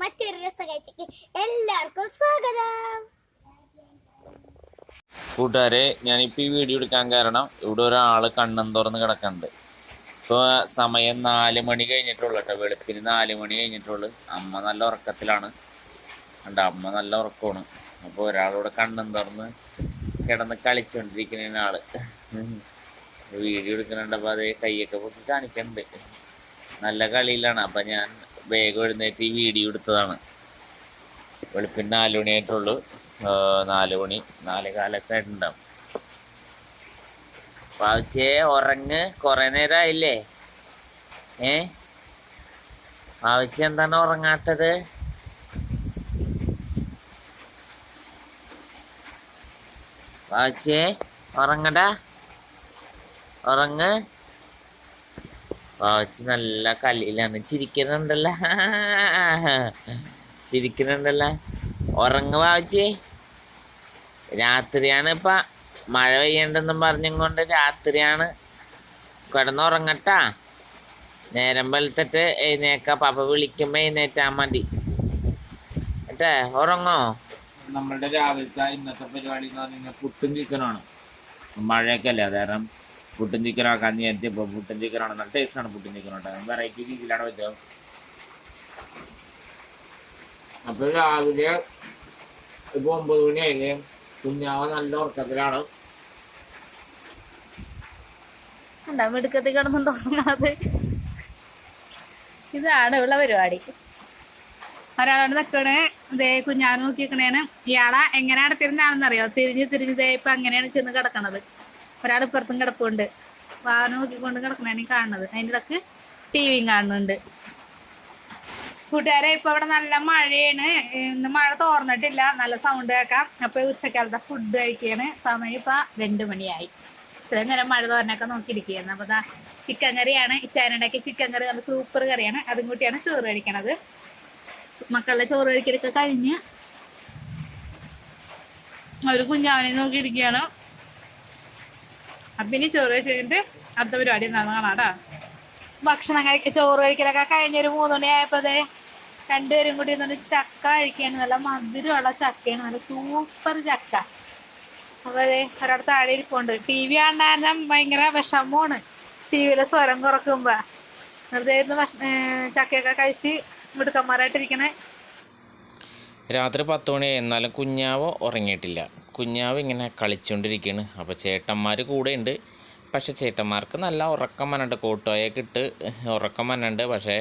മറ്റൊരു രസകാഴ്ചക്ക് എല്ലാവർക്കും സ്വാഗതം. കൂട്ടുകാരെ ഞാനിപ്പോൾ ഈ വീഡിയോ എടുക്കാൻ കാരണം ഇവിടെ ഒരാൾ കണ്ണും തുറന്ന് കിടക്കണ്ട്. ഇപ്പൊ സമയം നാല് മണി കഴിഞ്ഞിട്ടുള്ളു കേട്ടോ. വെളുപ്പിന് നാല് മണി കഴിഞ്ഞിട്ടുള്ളു. അമ്മ നല്ല ഉറക്കത്തിലാണ്. കണ്ട അമ്മ നല്ല ഉറക്കമാണ്. അപ്പോൾ ഒരാളോട് കണ്ണും തുറന്ന് കിടന്ന് കളിച്ചോണ്ടിരിക്കുന്ന ആൾ. വീഡിയോ എടുക്കുന്നുണ്ട്. അപ്പോൾ അത് കൈയൊക്കെ പൊട്ടി കാണിക്കണ്ട്. നല്ല കളിയിലാണ്. അപ്പൊ ഞാൻ വേഗം എഴുന്നേറ്റ് ഈ വീഡിയോ എടുത്തതാണ്. വെളുപ്പിന് നാല് മണിയായിട്ടുള്ളൂ. നാല് മണി നാല് കാലൊക്കെ ആയിട്ടുണ്ടാവും. പാവച്ചേ ഉറങ്ങ്. കൊറേ നേരമായില്ലേ ഏ? പാവച്ച എന്താണ് ഉറങ്ങാത്തത്? പാവച്ചേ ഉറങ്ങടാ. ഉറങ്ങ്. പാവച്ചി നല്ല കളിയിലാണ് ചിരിക്കുന്നുണ്ടല്ലോ. ചിരിക്കുന്നുണ്ടല്ലോ. ഉറങ്ങ വാച്ച്. രാത്രിയാണ് ഇപ്പൊ. മഴ പെയ്യണ്ടെന്നും പറഞ്ഞും കൊണ്ട് രാത്രിയാണ്. കിടന്നുറങ്ങട്ടാ. നേരം വെളുത്തിട്ട് എഴുന്നേക്ക. പപ്പ വിളിക്കുമ്പോ എഴുന്നേറ്റാ മതി. കേട്ടേ ഉറങ്ങോ? നമ്മളുടെ രാവിലത്തെ ഇന്നത്തെ പരിപാടി എന്ന് പറഞ്ഞാൽ പുട്ടും ചിക്കനാണ് മഴയൊക്കെ അല്ലേ? കാരണം പുട്ടും ചിക്കൻ ആക്കാൻ നേരത്തെ ഇപ്പൊ പുട്ടും ചിക്കനാണ് നല്ല ടേസ്റ്റാണ് പുട്ടും ചിക്കൻ കേട്ടോ വെറൈറ്റി രീതിയിലാണ് വെച്ചത് അപ്പൊ രാവിലെ ഇപ്പൊ ഒമ്പത് മണിയായില്ലേ കുഞ്ഞാവ നല്ല ഉറക്കത്തിലാണ്. എന്താ മിടുക്കത്തിൽ കിടന്നുണ്ടോ ഇതാണ് ഉള്ള പരിപാടി. ഒരാളോട് നിക്കണേ. ദേ കുഞ്ഞാവ് നോക്കി നിക്കണേണ് ഇയാളെ എങ്ങനെയാണ് തിരിഞ്ഞാണെന്നറിയോ തിരിഞ്ഞ് തിരിഞ്ഞ് ദേ ഇപ്പൊ അങ്ങനെയാണ് ചെന്ന് കിടക്കണത്. ഒരാൾ ഇപ്പുറത്തും കിടപ്പുണ്ട്. വാഹനം നോക്കിക്കൊണ്ട് കൊണ്ട് ഈ കാണുന്നത്. അതിന്റെ ഇടയ്ക്ക് ടി വിയും കാണുന്നുണ്ട്. കൂട്ടുകാരെ ഇപ്പൊ ഇവിടെ നല്ല മഴയാണ്. ഇന്ന് മഴ തോർന്നിട്ടില്ല. നല്ല സൗണ്ട് കേൾക്കാം. അപ്പൊ ഉച്ചക്കാലത്തെ ഫുഡ് കഴിക്കുകയാണ് സമയം ഇപ്പൊ രണ്ടു മണിയായി. ഇത്രയും നേരം മഴ തോരനൊക്കെ നോക്കിയിരിക്കുകയാണ്. അപ്പൊ ദാ ചിക്കൻ കറിയാണ്. ഇച്ചാനുണ്ടാക്കിയ ചിക്കൻ കറി നല്ല സൂപ്പർ കറിയാണ്. അതും കൂട്ടിയാണ് ചോറ് കഴിക്കണത്. മക്കളുടെ ചോറ് കഴിക്കലൊക്കെ കഴിഞ്ഞ് ഒരു കുഞ്ഞാവനെ നോക്കിയിരിക്കുകയാണ്. അപ്പൊ ഇനി ചോറ് കഴിച്ചതിന്റെ അടുത്ത പരിപാടി നടന്നാടാ ഭക്ഷണം കഴിക്ക ചോറ് കഴിക്കലൊക്കെ കഴിഞ്ഞൊരു മൂന്ന് മണിയായപ്പോ രണ്ടുപേരും കൂടി എന്നിട്ട് ചക്ക കഴിക്കുകയാണ് നല്ല മധുരമുള്ള ചക്കയാണ് നല്ല സൂപ്പർ ചക്ക. അപ്പൊ അതെ ഒരാടെ താഴെ ഇരിപ്പുണ്ട്. ടി വി കാണാനും ഭയങ്കര വിഷമമാണ്. ടി വിയിലെ സ്വരം കുറക്കുമ്പോ. വെറുതെ ഇരുന്ന് ചക്കയൊക്കെ കഴിച്ച് മിടുക്കന്മാരായിട്ടിരിക്കണേ. രാത്രി പത്ത് മണി എന്നാലും കുഞ്ഞാവോ ഉറങ്ങിയിട്ടില്ല. കുഞ്ഞാവ് ഇങ്ങനെ കളിച്ചുകൊണ്ടിരിക്കുകയാണ് അപ്പോൾ ചേട്ടന്മാർ കൂടെ ഉണ്ട് പക്ഷെ ചേട്ടന്മാർക്ക് നല്ല ഉറക്കം വന്നിട്ട് കോട്ടോയൊക്കെ ഇട്ട് ഉറക്കം വന്നിട്ടുണ്ട് പക്ഷേ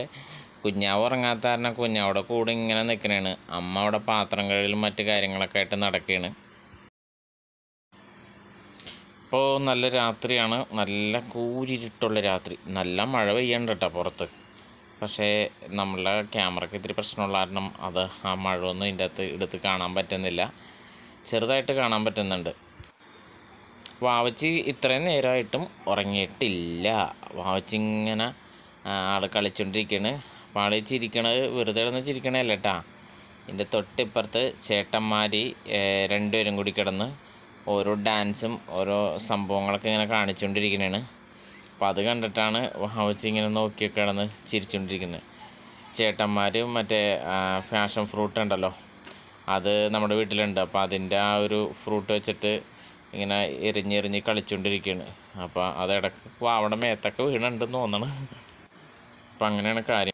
കുഞ്ഞാവ് ഉറങ്ങാത്ത കാരണം കുഞ്ഞാവിടെ കൂടെ ഇങ്ങനെ നിൽക്കണേണ് അമ്മ അവിടെ പാത്രം കഴുകലും മറ്റു കാര്യങ്ങളൊക്കെ ആയിട്ട് നടക്കുകയാണ് ഇപ്പോൾ നല്ല രാത്രിയാണ്. നല്ല കൂരിരുട്ടുള്ള രാത്രി. നല്ല മഴ പെയ്യണ്ട കേട്ടോ പുറത്ത്. പക്ഷേ നമ്മളെ ക്യാമറയ്ക്ക് ഇത്തിരി പ്രശ്നമുള്ള കാരണം അത് ആ മഴ ഒന്നും ഇതിന്റെ അകത്ത് എടുത്ത് കാണാൻ പറ്റുന്നില്ല. ചെറുതായിട്ട് കാണാൻ പറ്റുന്നുണ്ട്. വാവച്ചി ഇത്രയും നേരമായിട്ടും ഉറങ്ങിയിട്ടില്ല. വാവച്ചി ഇങ്ങനെ ആൾ കളിച്ചുകൊണ്ടിരിക്കുകയാണ് ചിരിക്കണത് വെറുതെ കിടന്ന് ചിരിക്കണതല്ല കേട്ടാ ഇതിന്റെ തൊട്ടിപ്പുറത്ത് ചേട്ടന്മാർ രണ്ടുപേരും കൂടി കിടന്ന് ഓരോ ഡാൻസും ഓരോ സംഭവങ്ങളൊക്കെ ഇങ്ങനെ കാണിച്ചുകൊണ്ടിരിക്കുന്നതാണ് അപ്പോൾ അത് കണ്ടിട്ടാണ് വാവച്ചി ഇങ്ങനെ നോക്കി കിടന്ന് ചിരിച്ചുകൊണ്ടിരിക്കുന്നത് ചേട്ടന്മാർ മറ്റേ ഫാഷൻ ഫ്രൂട്ട് ഉണ്ടല്ലോ. അത് നമ്മുടെ വീട്ടിലുണ്ട്. അപ്പോൾ അതിന്റെ ആ ഒരു ഫ്രൂട്ട് വെച്ചിട്ട് ഇങ്ങനെ എറിഞ്ഞെറിഞ്ഞ് കളിച്ചുകൊണ്ടിരിക്കുകയാണ് അപ്പോൾ അത് ഇടയ്ക്ക് അവിടെ മേത്തൊക്കെ വീണുണ്ടെന്ന് തോന്നണം. അപ്പം അങ്ങനെയാണ് കാര്യം.